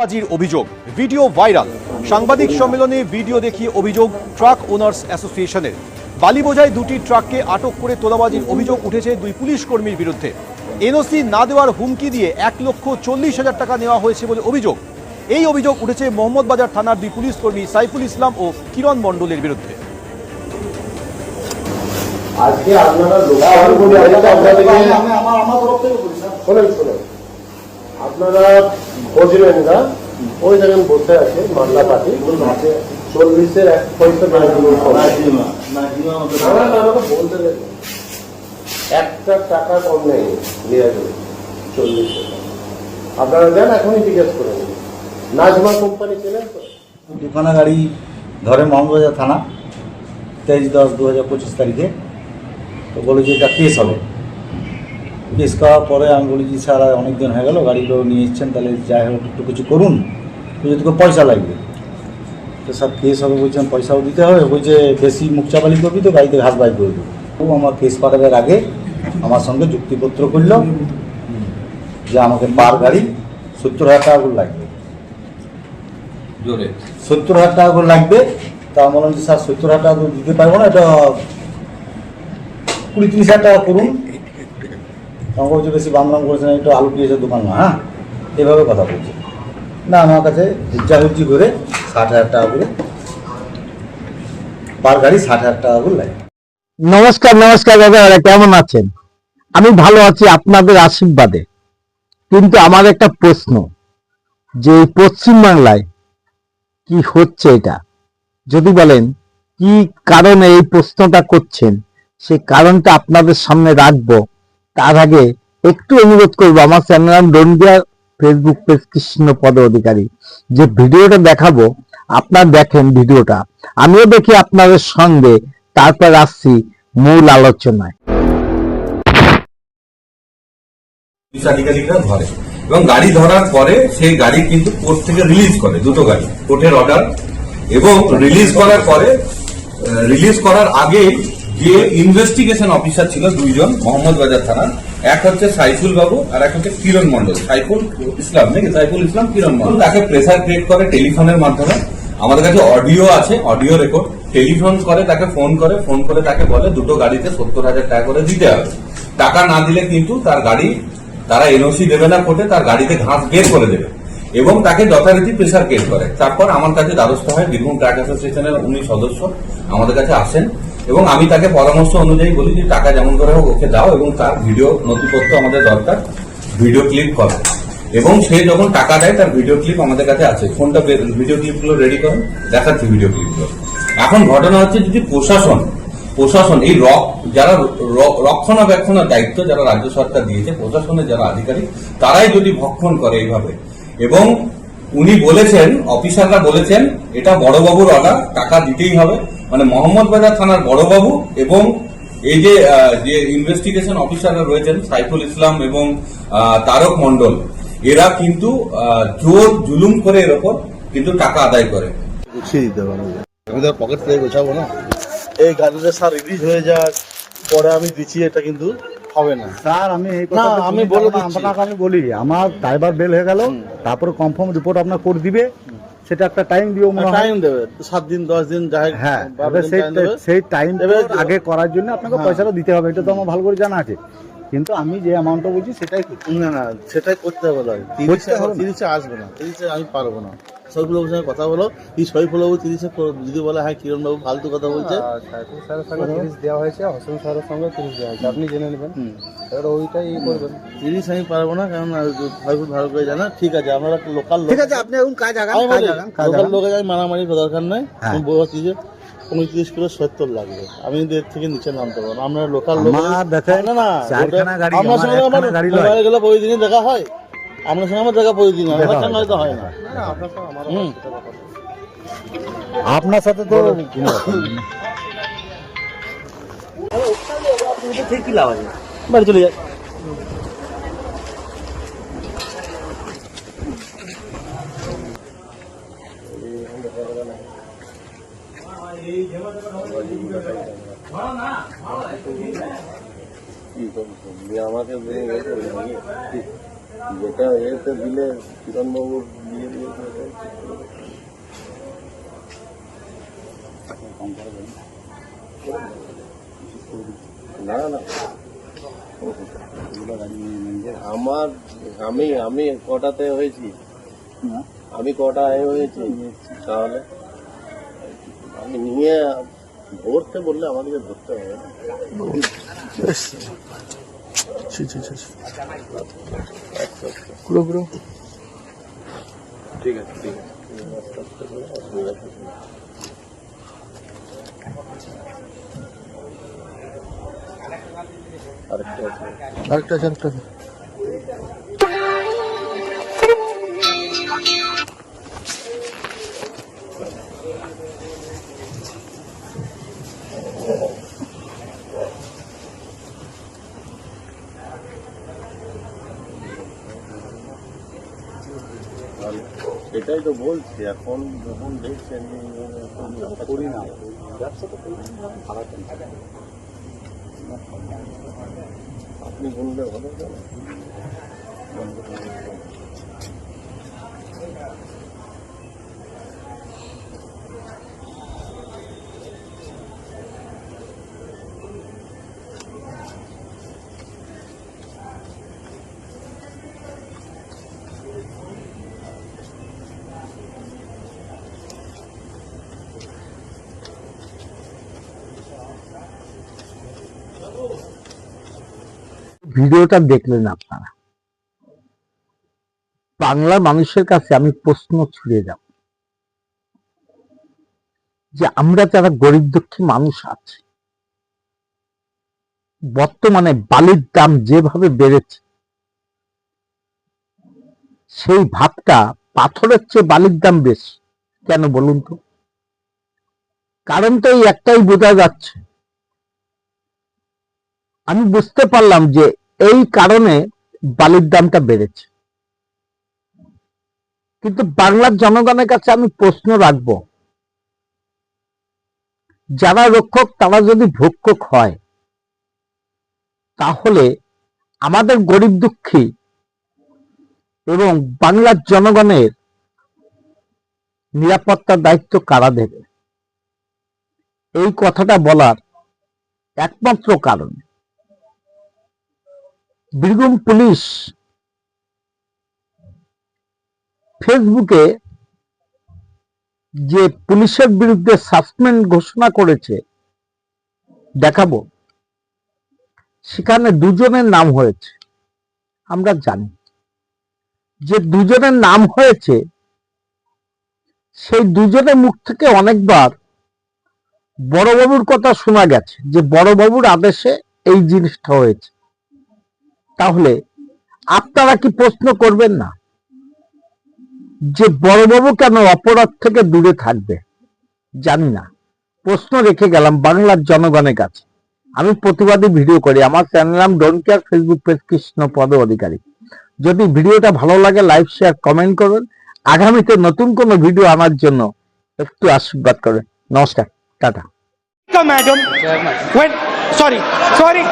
বাজির অভিযোগ। Video viral. সাংবাদিক সম্মেলনে ভিডিও দেখিয়ে অভিযোগ ট্রাক ওনার্স অ্যাসোসিয়েশনের। বালি বোঝায় দুটি ট্রাককে আটক করে তোলাবাজির অভিযোগ উঠেছে দুই পুলিশ কর্মীর বিরুদ্ধে। এনওসি না দেওয়ার হুমকি দিয়ে এক লক্ষ চল্লিশ হাজার টাকা নেওয়া হয়েছে বলে অভিযোগ। এই অভিযোগ উঠেছে মোহাম্মদবাজার থানার দুই পুলিশ কর্মী সাইফুল ইসলাম ও কিরণ মণ্ডলের বিরুদ্ধে। আজকে আপনারা আপনারা বুঝলেন না। ওই দেখেন বসে আছে মামলা পার্টি চল্লিশের এক পয়সা বলতে। একটা টাকা কম নেই যাবে চল্লিশ আপনারা যান এখনই জিজ্ঞেস করে নিন। নাজমা কোম্পানি চেনেন তো? দুখানা গাড়ি ধরে মোহাম্মদবাজার থানা তেইশ দশ দু হাজার পঁচিশ তারিখে। তো বলে যে এটা কেস হবে। কেস করার পরে আমি বলি যে স্যার আর অনেক দিন হয়ে গেল গাড়িগুলো নিয়ে এসছেন তাহলে যাই হোক একটু কিছু করুন। বলছে তোকে পয়সা লাগবে। তো স্যার কেস হবে বলছেন পয়সাও দিতে হবে। বলছে বেশি মুখ চাপালি করবি তো গাড়িতে ঘাস বাই করে দেবো। ও আমার কেস পাঠাবার আগে আমার সঙ্গে যুক্তিপত্র করল যে আমাকে পার গাড়ি সত্তর হাজার টাকা করে লাগবে। জোরে। সত্তর হাজার টাকা করে লাগবে তা আমি বললাম যে স্যার সত্তর হাজার টাকা তো দিতে পারব না এটা কুড়ি তিরিশ হাজার টাকা করুন। আমাকে বলছে বেশি বামলাম করেছে না, একটু আলু পেঁয়াজের দোকান না হ্যাঁ? এভাবে কথা বলছে। না, আমার কাছে হুজ্জি করে ষাট হাজার টাকা করে, পার গাড়ি ষাট হাজার টাকা করে লাগে। নমস্কার নমস্কার দাদা কেমন আছেন? আমি ভালো আছি আপনাদের আশীর্বাদে। কিন্তু আমার একটা প্রশ্ন, যে পশ্চিমবাংলায় কি হচ্ছে এটা? যদি বলেন, কি কারণে এই প্রশ্নটা করছেন? সেই কারণটা আপনাদের সামনে রাখব। তার আগে একটু অনুরোধ করব, আমার চ্যানেল নাম ডন্ডিয়া ফেসবুক পেজ কৃষ্ণ পদ অধিকারী। যে ভিডিওটা দেখাবো, আপনার দেখেন ভিডিওটা। আমিও দেখি আপনাদের সঙ্গে, তারপর আসছি মূল আলোচনায়। এবং গাড়ি ধরার পরে সেই গাড়ি কিন্তু কোর্ট থেকে রিলিজ করে, দুটো গাড়ি, কোর্টের অর্ডার এবং রিলিজ করার পরে রিলিজ করার আগে যে ইনভেস্টিগেশন অফিসার ছিল দুইজন, মোহাম্মদ বাজার থানার। এক হচ্ছে সাইফুল বাবু আর এক হচ্ছে কিরণ মন্ডল সাইফুল ইসলাম নাকি? সাইফুল ইসলাম, কিরণ মন্ডল তাকে প্রেসার ক্রিয়েট করে টেলিফোনের মাধ্যমে। আমাদের কাছে অডিও আছে অডিও রেকর্ড টেলিফোন করে, তাকে ফোন করে ফোন করে তাকে বলে, দুটো গাড়িতে সত্তর হাজার টাকা করে দিতে হবে। টাকা না দিলে কিন্তু তার গাড়ি, তারা এনওসি দেবে না কোর্টে, তার গাড়িতে ঘাস বের করে দেবে। এবং তাকে যথারীতি প্রেসার কেস করে। তারপর আমার কাছে দ্বারস্থ হয় বীরভূম ট্রাক অ্যাসোসিয়েশনের উনি সদস্য আমাদের কাছে আসেন এবং আমি তাকে পরামর্শ অনুযায়ী বলি যে টাকা যেমন করে হোক ওকে দাও এবং তার ভিডিও নথিপত্র আমাদের দরকার ভিডিও ক্লিপ করো এবং সে যখন টাকা দেয়, তার ভিডিও ক্লিপ আমাদের কাছে আছে। ফোনটা ভিডিও ক্লিপগুলো রেডি করুন, দেখাচ্ছি ভিডিও ক্লিপগুলো এখন ঘটনা হচ্ছে যদি প্রশাসন প্রশাসন, এই রক যারা রক্ষণাবেক্ষণের দায়িত্ব যারা রাজ্য সরকার দিয়েছে, প্রশাসনের যারা আধিকারিক, তারাই যদি ভক্ষণ করে এইভাবে এবং উনি বলেছেন অফিসাররা বলেছেন এটা বড়বাবুর অর্ডার টাকা দিতেই হবে। মানে মোহাম্মদ বাজার থানার বড়বাবু এবং এই যে যে ইনভেস্টিগেশন অফিসাররা রয়েছেন সাইফুল ইসলাম এবং তারক মন্ডল এরা কিন্তু জোর জুলুম করে এর ওপর কিন্তু টাকা আদায় করে। গুছিয়ে দিতে পারব আমি তো পকেট থেকে গোছাবো না। এই গাড়িটা স্যার রিলিজ হয়ে যাক পরে আমি দিচ্ছি এটা কিন্তু। হবে না। স্যার আমি এই আমি বলে আপনাকে আমি বলি আমার ড্রাইভার বেল হয়ে গেল তারপরে কনফার্ম রিপোর্ট আপনার করে দিবে সেটা একটা টাইম দিও মনে হয়। টাইম দেবে সাত দিন দশ দিন যাই হ্যাঁ সেই সেই টাইম আগে করার জন্য আপনাকে হ্যাঁ। পয়সাটা দিতে হবে এটা তো আমার ভালো করে জানা আছে। কিন্তু আমি যে অ্যামাউন্টটা বলছি সেটাই না না সেটাই করতে হবে না। তিরিশে আসবে না তিরিশে আমি পারব না। সৈফুলবাবুর সঙ্গে কথা বলো সৈফুলবাবু তিরিশে যদি বলে হ্যাঁ কিরণ বাবু ফালতু কথা বলছে। সাইফুল স্যারের সঙ্গে তিরিশ দেওয়া হয়েছে হোসেন স্যারের সঙ্গে তিরিশ দেওয়া হয়েছে। আপনি জেনে নেবেন। এবার ওইটাই করবেন। তিরিশ আমি পারব না কারণ সৈফুল ভালো করে জানা। ঠিক আছে আমরা লোকাল লোক ঠিক আছে আপনি এখন কাজ আগান লোকাল লোকে আমি মারামারি দরকার নাই। হ্যাঁ। বলছি যে পঁয়ত্রিশ কিলো সত্তর লাগবে। আমি কিন্তু এর থেকে নিচে নামতে পারব না। আমরা লোকাল লোক না না আমার সঙ্গে আমার একখানা গাড়ি লয়। মোবাইলে গেলে দেখা হয়। আপনার সঙ্গে আমার দেখা প্রতিদিন হয় আমার সঙ্গে হয়তো হয়। না। হুম। আপনার সাথে তো বাড়ি চলে যায় আমাকে যেটা এতে দিলে কিরণবাবুর দিয়ে দিয়েছে না না। আমার আমি আমি কটাতে হয়েছি? আমি কটা হয়েছি? তাহলে? আমি নিয়ে ধরতে বললে আমাদেরকে ধরতে হবে। না ছি ছি। ঠিক আছে ঠিক আছে আরেকটা আছে আরেকটা আছে আরেকটা আছে। ভালো। এটাই তো বলছি এখন যখন দেখছেন এখন করি না। আপনি বললে ভালো ভিডিওটা দেখলেন আপনারা। বাংলার মানুষের কাছে আমি প্রশ্ন ছুড়ে যাব। যে আমরা যারা গরিব দুঃখী মানুষ আছি, বর্তমানে বালির দাম যেভাবে বেড়েছে, সেই ভাবটা পাথরের চেয়ে বালির দাম বেশি। কেন বলুন তো? কারণ তো এই একটাই বোঝা যাচ্ছে। আমি বুঝতে পারলাম যে এই কারণে বালির দামটা বেড়েছে। কিন্তু বাংলার জনগণের কাছে আমি প্রশ্ন রাখব, যারা রক্ষক তারা যদি ভক্ষক হয়, তাহলে আমাদের গরিব দুঃখী এবং বাংলার জনগণের নিরাপত্তার দায়িত্ব কারা দেবে? এই কথাটা বলার একমাত্র কারণ। বীরভূম পুলিশ ফেসবুকে যে পুলিশের বিরুদ্ধে সাসপেন্ড ঘোষণা করেছে, দেখাবো। সেখানে দুজনের নাম হয়েছে, আমরা জানি। যে দুজনের নাম হয়েছে, সেই দুজনের মুখ থেকে অনেকবার বড়বাবুর কথা শোনা গেছে যে বড়বাবুর আদেশে এই জিনিসটা হয়েছে। তাহলে আপনারা কি প্রশ্ন করবেন না? যে বড়বাবু কেন অপরাধ থেকে দূরে থাকবে? জানি না। প্রশ্ন রেখে গেলাম বাংলার জনগণের কাছে। আমি প্রতিবাদী ভিডিও করি। আমার চ্যানেল নাম don't care Facebook page Krishna Pada Adhikari. যদি ভিডিওটা ভালো লাগে লাইক শেয়ার কমেন্ট করবেন। আগামীতে নতুন কোনো ভিডিও আনার জন্য একটু আশীর্বাদ করবেন। নমস্কার টাটা. When, sorry, sorry.